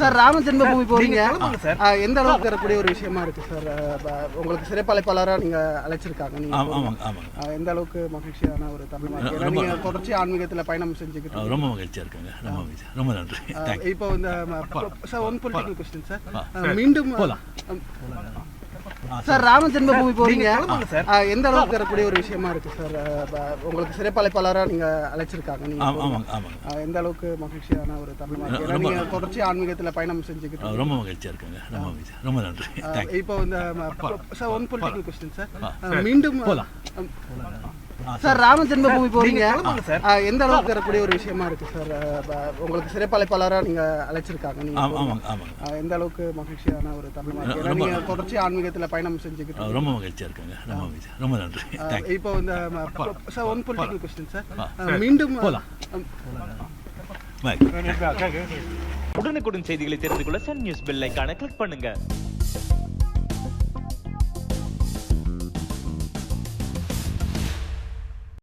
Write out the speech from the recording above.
Sir Rama Janmabhoomi போறீங்க? எந்த அளவுக்கு தரக்கூடிய ஒரு விஷயமா இருக்கு சார்? உங்களுக்கு சிறப்பழைப்பாளராக நீங்க அழைச்சிருக்காங்க நீங்க எந்த அளவுக்கு மகிழ்ச்சியான ஒரு தருணமா இருக்கு? நீங்க தொடர்ச்சி ஆன்மீகத்துல பயணம் செஞ்சுக்கிட்டு. ரொம்ப மகிழ்ச்சியாக இருக்காங்க. ரொம்ப மகிழ்ச்சி ரொம்ப நன்றி. இப்போ இந்த sir one political question sir மீண்டும் சார் ராம ஜென்மபூமி போறீங்க. எந்த அளவுக்கு தரக்கூடிய ஒரு விஷயமா இருக்கு சார்? உங்களுக்கு சிறப்பழைப்பாளராக நீங்க அழைச்சிருக்காங்க நீங்க எந்த அளவுக்கு மகிழ்ச்சியான ஒரு தருணமா நீங்க தொடர்ச்சி ஆன்மீகத்துல பயணம் செஞ்சுக்கிட்டு. ரொம்ப மகிழ்ச்சியாக இருக்காங்க. ரொம்ப மகிழ்ச்சி ரொம்ப நன்றி. இப்போ இந்த sir one political question sir. மீண்டும் சார் ராம ஜென்மபூமி போறீங்க. எந்த அளவுக்கு தரக்கூடிய ஒரு விஷயமா இருக்கு சார்? உங்களுக்கு சிறப்பழைப்பாளராக நீங்க அழைச்சிருக்காங்க நீங்க எந்த அளவுக்கு மகிழ்ச்சியான ஒரு தருணமா நீங்க தொடர்ச்சி ஆன்மீகத்துல பயணம் செஞ்சுக்கிட்டு. ரொம்ப மகிழ்ச்சியாக இருக்காங்க. ரொம்ப மகிழ்ச்சி ரொம்ப நன்றி. இப்போ இந்த sir one political question sir. மீண்டும் பாய் உடனுக்குடன் செய்திகளை தெரிந்து கொள்ள சன் நியூஸ் பெல் ஐகானை கிளிக் பண்ணுங்க.